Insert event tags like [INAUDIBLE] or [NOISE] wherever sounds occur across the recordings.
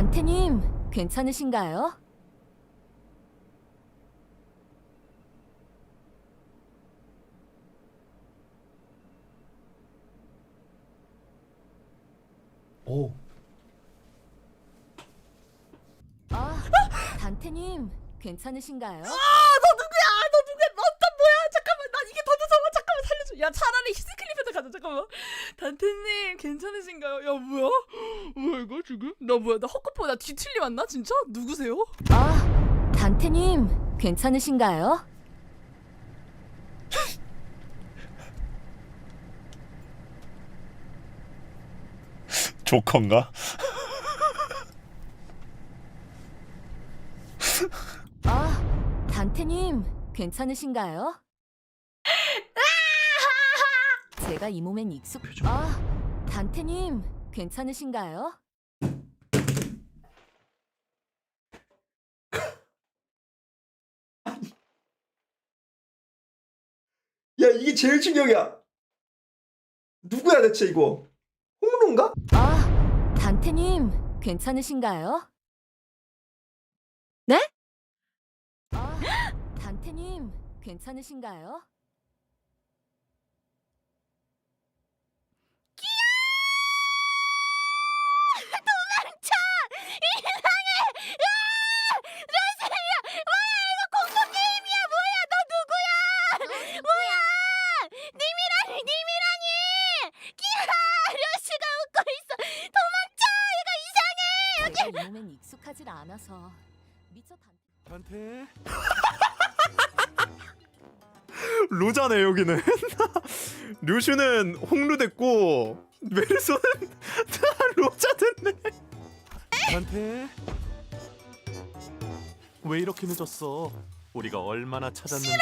단테님, 괜찮으신가요? 오. 아, 단테님, 괜찮으신가요? 아, 너 누구야? 너 누구야? 너또 뭐야? 잠깐만, 나 이게 더 무서워. 잠깐만 살려줘. 야, 차라리 잠깐만. 단테님, 괜찮으신가요? 야, 뭐야? 뭐야 이거 지금? 나 뭐야? 나 헛것보 나 뒤틀리 왔나? 진짜? 누구세요? 아, 단테님, 괜찮으신가요? 조커인가? 아, 단테님, 괜찮으신가요? 제가 이 몸엔 익숙. 아, 단테님, 괜찮으신가요? 야 이게 제일 충격이야. 누구야 대체 이거? 홍로인가? 아, 단테님, 괜찮으신가요? 네? 아, 단테님, 괜찮으신가요? 제가 이 몸엔 익숙하질 않아서 미처 단. 한테? 로자네 [LAUGHS] 여기는. [LAUGHS] 류슈는 홍루 됐고 메르소는 [LAUGHS] 다 로자 됐네. 한테? 왜 이렇게 늦었어? 우리가 얼마나 찾았는데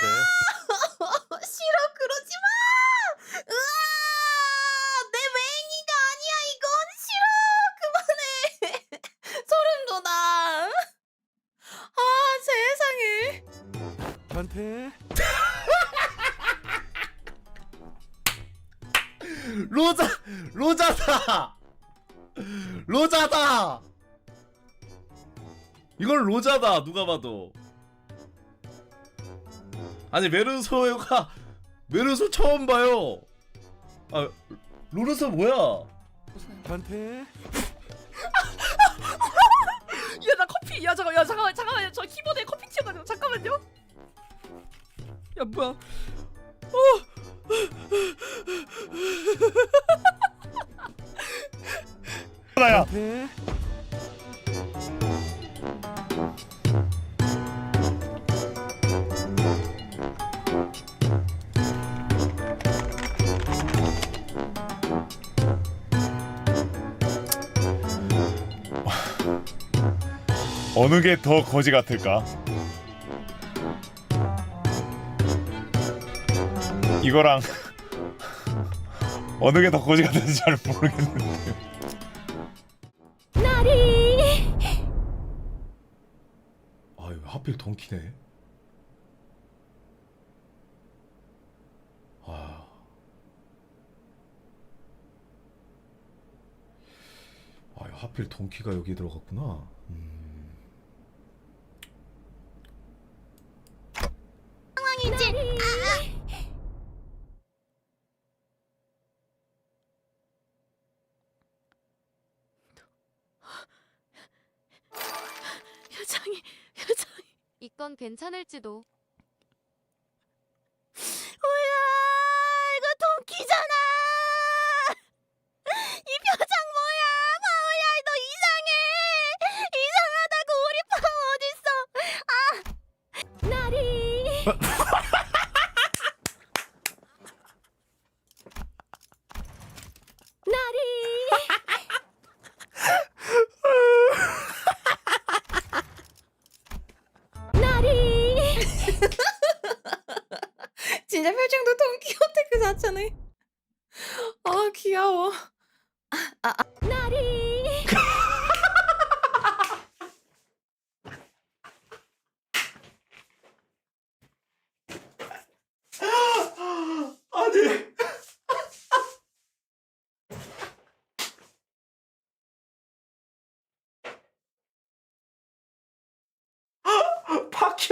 로자 로자다. 로자다. 이건 로자다 누가 봐도. 아니 메르소가 메르소 처음 봐요. 아 로르소 뭐야? 한테 [LAUGHS] 야, 나 커피. 야, 잠깐, 야, 잠깐만, 잠깐만. 저 키보드에 커피 튀어가지고 잠깐만요. 야, 뭐야? 어느 게 더 거지 같을까? 이거랑 [LAUGHS] 어느 게 더 거지 같은지 잘 모르겠는데. 아유 하필 동키네. 아. 아유 하필 동키가 여기 들어갔구나. 음. 건 괜찮을지도.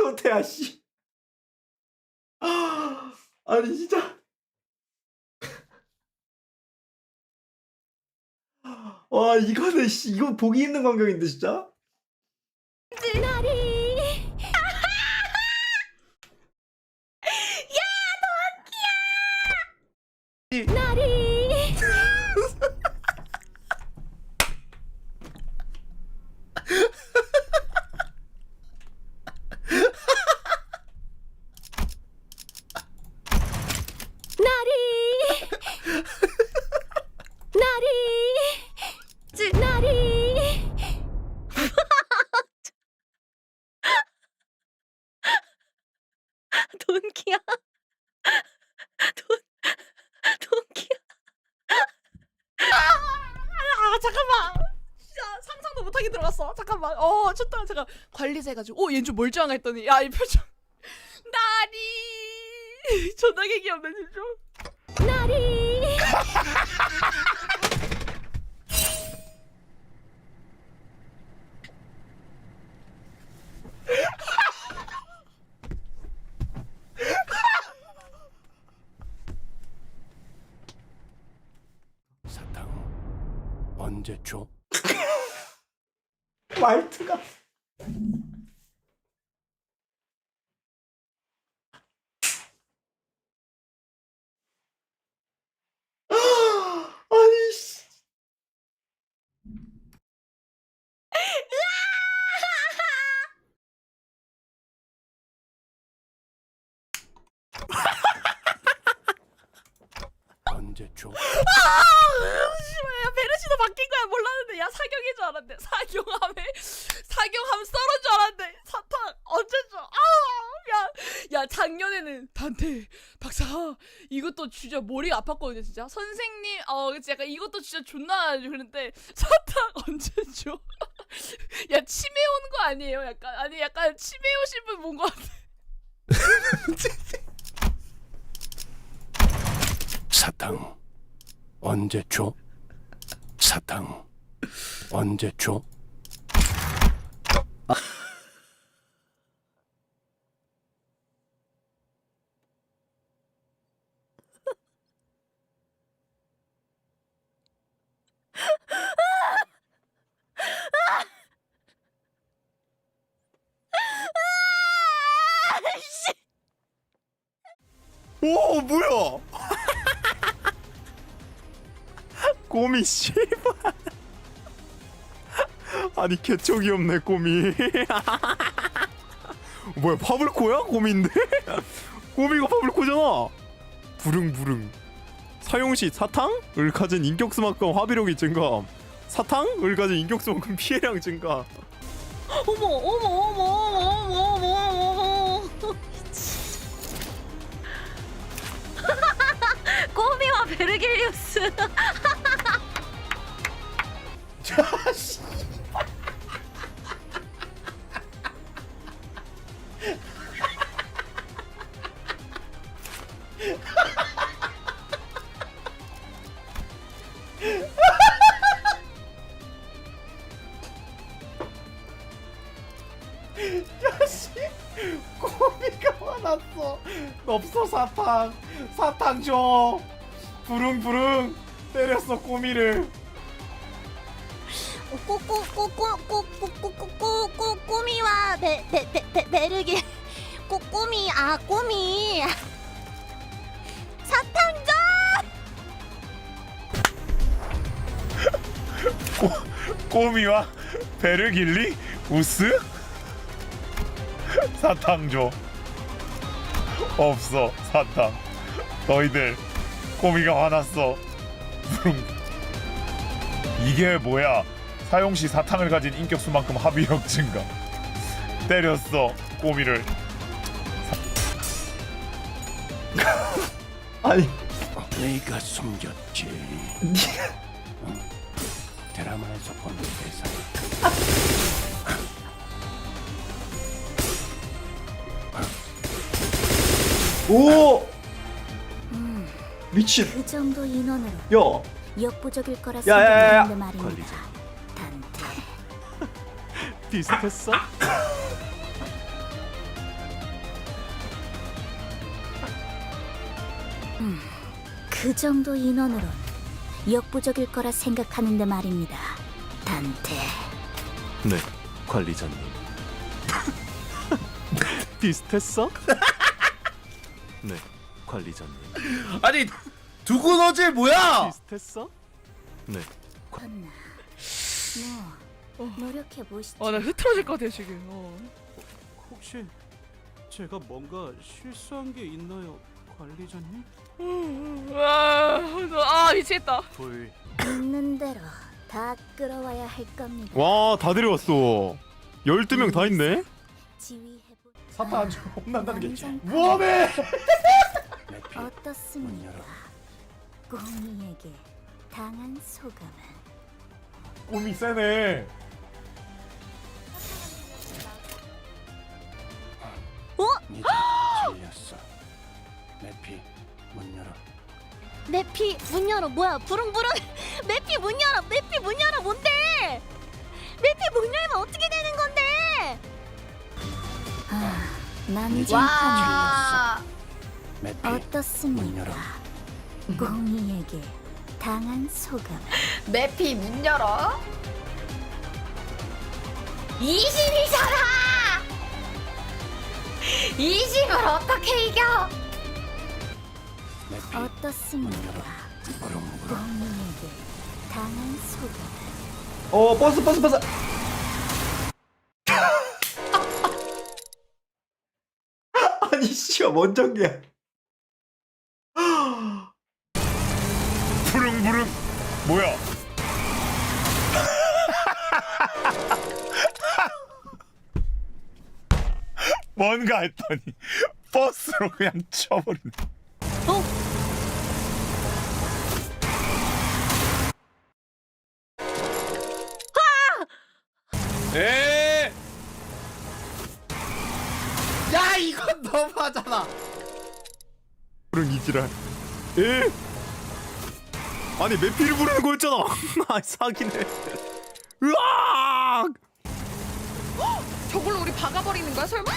파키오테야 씨. 아, 아니 진짜. 와 이거는 씨 이거 보기 힘든 광경인데 진짜. 돈키야. 돈 돈키야. 아 잠깐만. 진짜 상상도 못하게 들어갔어. 잠깐만. 어 쳤다. 잠깐 관리사 해가지고 오 얘는 좀 멀쩡한 했더니 야 이 표정. [LAUGHS] 나리. [LAUGHS] 존나게 귀엽네 진짜. 나리. [LAUGHS] 사탕 언제 줘? 말투가. 아니 씨. 언제 줘? 씨발 야 베르시도 바뀐 거야 야 사경인 줄 알았는데 사경함에 사경함 썰은 줄 알았는데 사탕 언제죠 아야 야 작년에는 단테 박사 이것도 진짜 머리가 아팠거든요 진짜. 선생님 어 그치 약간 이것도 진짜 존나 그런데 사탕 [LAUGHS] 언제죠 [LAUGHS] 야 치매 오는 거 아니에요 약간. 아니 약간 치매 오신 분 본 거 같아. 사탕 언제 줘? 사탕 언제 줘? 오 뭐야? [LAUGHS] 꼬미 씨발. 아니 개척이 없네 꼬미. [LAUGHS] 뭐야 파블코야 꼬미인데? 꼬미가 [LAUGHS] 파블코잖아. 부릉부릉. 사용 시 사탕? 을 가진 인격수만큼 화비력이 증가함. 사탕? 을 가진 인격수만큼 피해량 증가. [LAUGHS] 어머 어머 어머 어머 어머 어머 어머. 꼬미와 베르길리우스. 없어 사탕. 사탕 줘. 부릉부릉 때렸어 꼬미를. 꼬꼬꼬꼬꼬꼬꼬꼬꼬 꼬미와 베베베 베르길 꼬 꼬미 아 꼬미 사탕 좀 꼬미와 베르길리 우스 사탕 줘 없어 사탕. 너희들 꼬미가 화났어. 이게 뭐야? 사용 시 사탕을 가진 인격수만큼 합의력 증가. 때렸어 꼬미를. [LAUGHS] 아니. 내가 숨겼지. 응? 드라마에서 본 대사. [LAUGHS] 오! 음. 미친. 그 정도 인원으로. 야. 역부족일 거라 생각하는데 말입니다. 걸리자. 단테. [LAUGHS] 비슷했어? [LAUGHS] 음, 그 정도 인원으로 역부족일 거라 생각하는데 말입니다. 단테. 네, 관리자님. [LAUGHS] 비슷했어? 네, 관리자님. 아니 두고 너질 뭐야? 비슷했어? 네, 컸나. 뭐 노력해 보시죠. 어, 나 흐트러질 것 같아 지금. 어. 혹시 제가 뭔가 실수한 게 있나요, 관리자님? 와, 아 미치겠다. 불 있는 대로 다 끌어와야 할 겁니다. 와, 다 데려왔어. 12명 다 있네? 지휘해보. 주고 혼난다는 게. 내피 [LAUGHS] 어떻습니까? 공이에게 당한 소감은 꿈이 세네. 이제 질렸어. 내피 문 열어. 매피 문 열어 뭐야 부릉부릉 [LAUGHS] 매피 문 열어 매피 문 열어 뭔데 매피 문 열면 어떻게 되는 건데 문 열어. 어떻습니까? 공이에게 당한 소감은 [LAUGHS] 매피 문 열어. 20이잖아. 20을 [LAUGHS] 어떻게 이겨? 내피 어떻습니까? 공이에게 당한 소감은 어 버스 버스 버스. 아니 씨가 뭔 전개야? 부릉부릉. 뭐야? [LAUGHS] 뭔가 했더니 버스로 그냥 쳐버리네. 에. 야 이건 너무하잖아. 부릉 이지랄. 에? 아니, 메피를 부르는 거였잖아. [LAUGHS] 아, 사기네. 으악! 저걸로 우리 박아버리는 거야 설마?